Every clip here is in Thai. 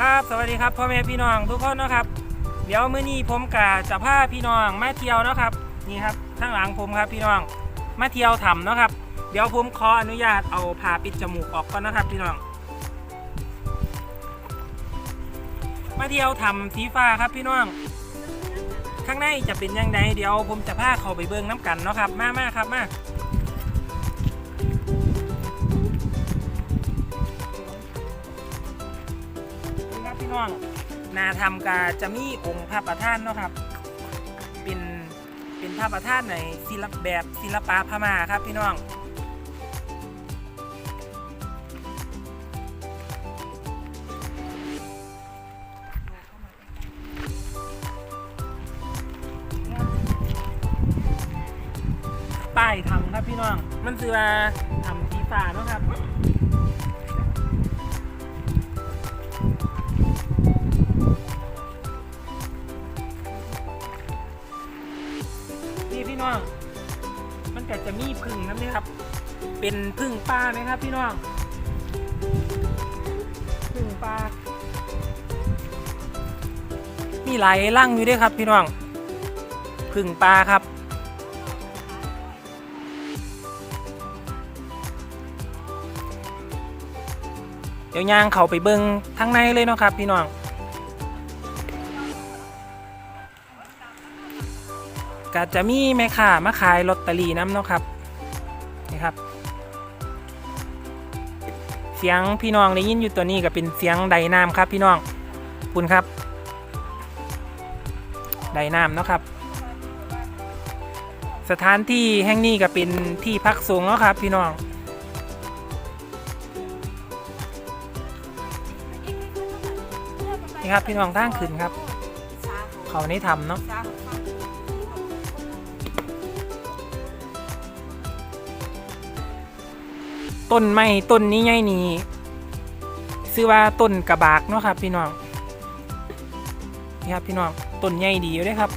ครับสวัสดีครับพ่อแม่พี่น้องทุกคนนะครับ เดี๋ยวมื้อนี้ผมกะจะพาพี่น้องมาเที่ยวนะครับนี่ครับข้างหลังผมครับพี่น้องมาเที่ยวถ้ำนะครับ เดี๋ยวผมขออนุญาตเอาผ้าปิดจมูกออกก่อนนะครับพี่น้อง มาเที่ยวถ้ำสีฟ้าครับพี่น้อง ข้างในจะเป็นยังไงเดี๋ยวผมจะพาเขาไปเบิ่งน้ำกันเนาะครับ มามาครับมา พี่น้องนาทำกาจะมีองค์พระประธานเนาะครับ เป็นเป็นพระประธานในศิลปแบบศิลปะพม่าครับพี่น้องป้ายทำครับพี่น้อง มันคือว่าทำสีฟ้าเนาะครับ จะมีพึ่งนะนี่ครับ เป็นพึ่งปลาไหมครับ พี่น้องพึ่งปลา มีหลายร่างอยู่ด้วยครับ พี่น้องพึ่งปลาครับเดี๋ยวยางเขาไปเบิงทางในเลยเนาะครับ พี่น้อง ก็จะมีแม่ค้ามาขายลอตเตอรี่น้ำเนาะครับนี่ครับ เสียงพี่น้องได้ยินอยู่ตัวนี้ก็เป็นเสียงไดน้ำครับพี่น้องคุณครับไดน้ำเนาะครับ สถานที่แห่งนี้ก็เป็นที่พักสูงเนาะครับพี่น้องนี่ครับพี่น้องทางขึ้นครับ เขานี่ทำเนาะ ต้นไม้ต้นนี้ไงนี่ชื่อว่าต้นกระบากเนาะครับพี่น้องนี่ครับพี่น้องต้นใหญ่ดีอยู่เลยครับ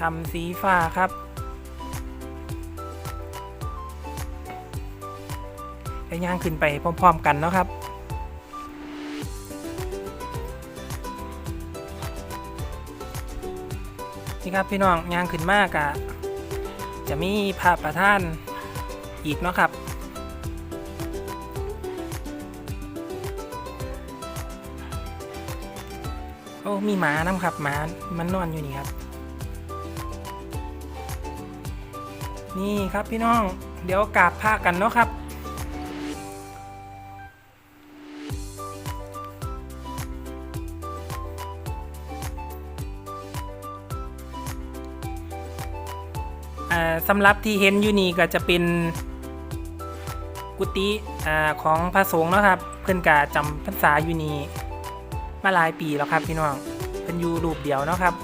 ทำสีฟ้าครับไปย่างขึ้นไปพร้อม ๆ กันเนาะครับ นี่ครับพี่น้องยางขึ้นมากอะจะมีพระประธานอีกเนาะครับ โอ้มีหมาน้ำครับหมามันนอนอยู่นี่ครับ นี่ครับพี่น้องเดี๋ยวกราบพระกันเนาะครับ สำหรับที่เห็นอยู่นี่ก็จะเป็นกุฏิของพระสงฆ์นะครับ เพื่อนกาจำพรรษาอยู่นี่มาหลายปีแล้วครับพี่น้องเพิ่นอยู่รูปเดียวเนาะครับ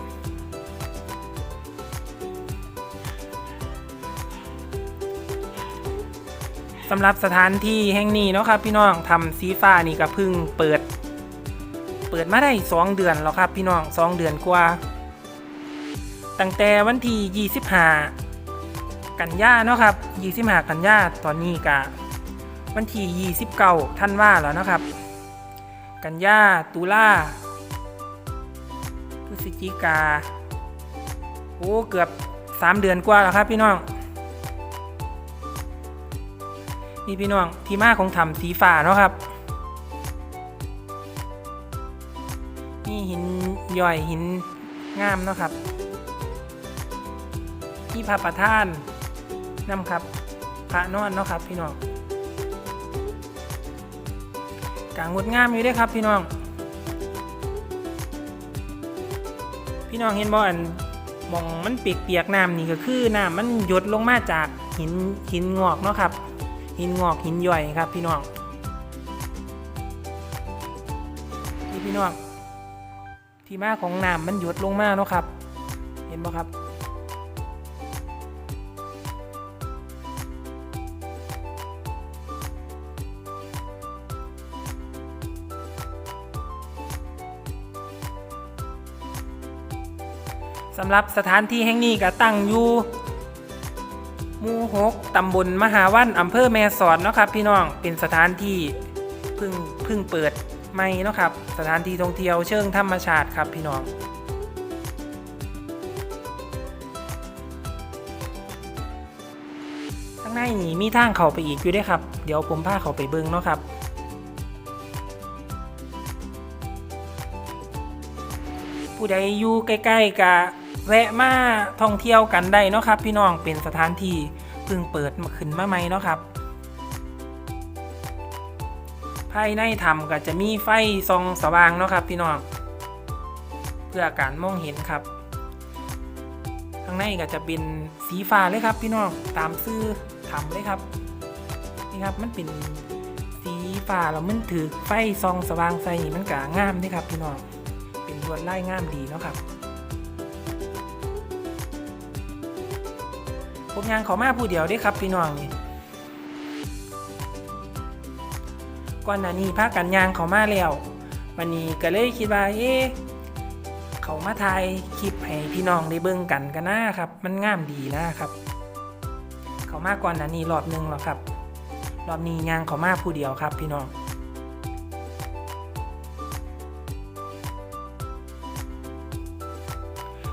สำหรับสถานที่แห่งนี้เนาะครับ พี่น้องทำสีฟ้านี่ก็เพิ่งเปิด เปิดมาได้สองเดือนแล้วครับ พี่น้องสองเดือนกว่า ตั้งแต่วันที่25 กันยาเนาะครับ 25 กันยาตอนนี้กะวันที่29ท่านว่าแล้วนะครับ กันยาตุลาพฤศจิกาโอ้เกือบ 3 เดือนกว่าแล้วครับพี่น้องนี่พี่น้องที่มาของถ้ำสีฟ้าเนาะครับนี่หินย่อยหินงามเนาะครับที่พระประธาน นำครับพระนอนเนาะครับพี่น้องกางดงามอยู่ด้วยครับพี่น้อง พี่น้องเห็นบ่อันมองมันเปียกๆน้ำนี่ก็คือน้ำมันหยดลงมาจากหินหินงอกเนาะครับ หินงอกหินย่อยครับพี่น้องนี่พี่น้องที่มาของน้ำมันหยดลงมาเนาะครับ เห็นบ่ครับ สำหรับสถานที่แห่งนี้ก็ตั้งอยู่หมู่หกตำบลมหาวันอำเภอแม่สอดเนาะครับ พี่น้องเป็นสถานที่เพิ่งเพิ่งเปิดใหม่เนาะครับ สถานที่ท่องเที่ยวเชิงธรรมชาติครับพี่น้องข้างในนี่มีทางเข้าไปอีกอยู่ด้วยครับ เดี๋ยวผมพาเขาไปเบิ้งเนาะครับผู้ใดอยู่ใกล้ๆกะ แวะมาท่องเที่ยวกันได้เนาะครับ พี่น้องเป็นสถานที่เพิ่งเปิดมาขึ้นมาใหม่เนาะครับ ภายในถ้ำก็จะมีไฟส่องสว่างเนาะครับ พี่น้องเพื่อการมองเห็นครับข้างในก็จะเป็นสีฟ้าเลยครับ พี่น้องตามซื่อถ้ำเลยครับนี่ครับมันเป็นสีฟ้าแล้วมันถือไฟส่องสว่างใส่มันก็งามเด้วยครับ พี่น้องเป็นลวดลายงามดีเนาะครับ ผมยางเขามาผู้เดียวเด้ครับพี่น้องนี่ก่อนหน้านี้พากันยางเขามาแล้ว วันนี้ก็เลยคิดว่าเอ๊เขามาถ่ายคลิปให้พี่น้องได้เบิ่งกันกันนะครับ มันงามดีนะครับ เขามาก่อนหน้านี้รอบหนึงแล้วครับ รอบนี้ยางเขามาผู้เดียวครับ พี่น้อง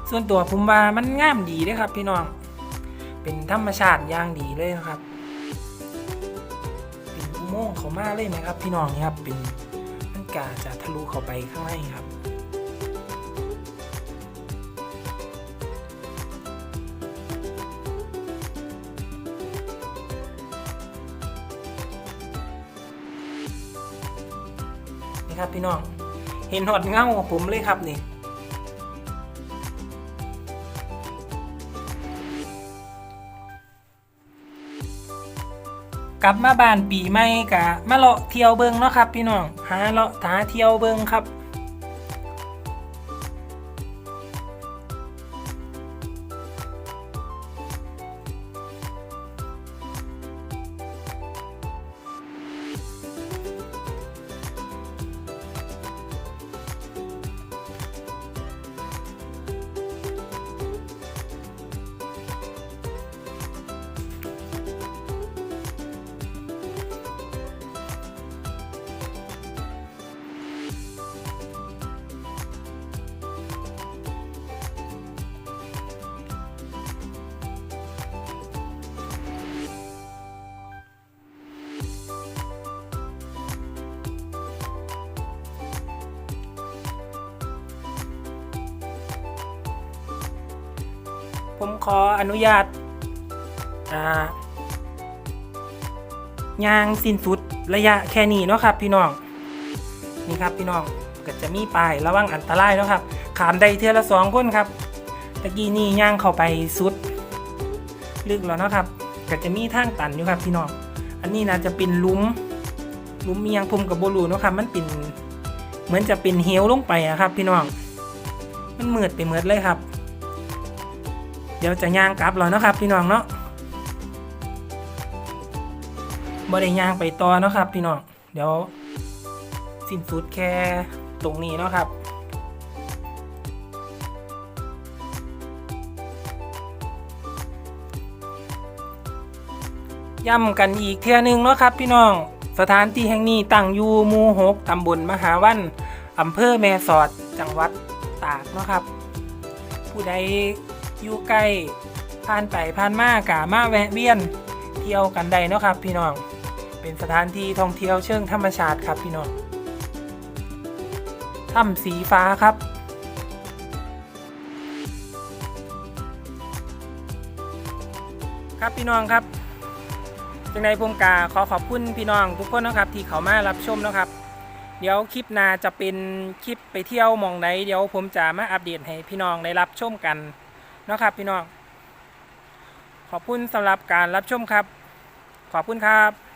ส่วนตัวผมว่ามันงามดีเลยครับพี่น้อง เป็นธรรมชาติอย่างดีเลยนะครับ เป็นอุโมงค์เขามาเลยไหมครับ พี่น้องนี่ครับเป็นมันกาจะทะลุเข้าไปข้างในครับนี่ครับพี่น้อง เห็นหอดเงาผมเลยครับนี่ ลับมาบ้านปีใหม่กะมาเลาะเที่ยวเบิงเนาะครับพี่น้องหาเลาะหาเที่ยวเบิงครับ ผมขออนุญาตอ่ายางสิ้นสุดระยะแค่นี้เนาะครับ พี่น้องนี่ครับพี่น้องก็จะมีป้ายระวังอันตรายเนาะครับขามได้เทือละสองคนครับตะกี้นี่ย่างเข้าไปสุด ลึกแล้วเนาะครับก็จะมีทางตันอยู่ครับพี่น้องอันนี้น่าจะเป็นลุมลุมเมียงผมกับโบลูเนาะครับ มันเป็นเหมือนจะเป็นเฮวลงไปอะครับ พี่น้องมันมืดไปเหมือดเลยครับ เดี๋ยวจะย่างกลับแล้วเนาะครับพี่น้องเนาะบ่ได้ย่างไปต่อเนาะครับพี่น้องเดี๋ยวสิ้นสุดแค่ตรงนี้เนาะครับย้ำกันอีกเทื่อนึงเนาะครับพี่น้องสถานที่แห่งนี้ตั้งอยู่หมู่หกตำบลมหาวันอำเภอแม่สอดจังหวัดตากเนาะครับ ผู้ใด อยู่ใกล้ผ่านไปผ่านมากะมาแวะเวียนเที่ยวกันได้เนาะครับ พี่น้อง เป็นสถานที่ท่องเที่ยวเชิงธรรมชาติครับพี่น้องถ้ำสีฟ้าครับครับพี่น้องครับจังในพงกาขอขอบคุณพี่น้องทุกคนนะครับที่เขามารับชมนะครับ เดี๋ยวคลิปหน้าจะเป็นคลิปไปเที่ยวมองไหนเดี๋ยวผมจะมาอัปเดตให้พี่น้องได้รับชมกัน นะครับพี่น้อง ขอบคุณสำหรับการรับชมครับ ขอบคุณครับ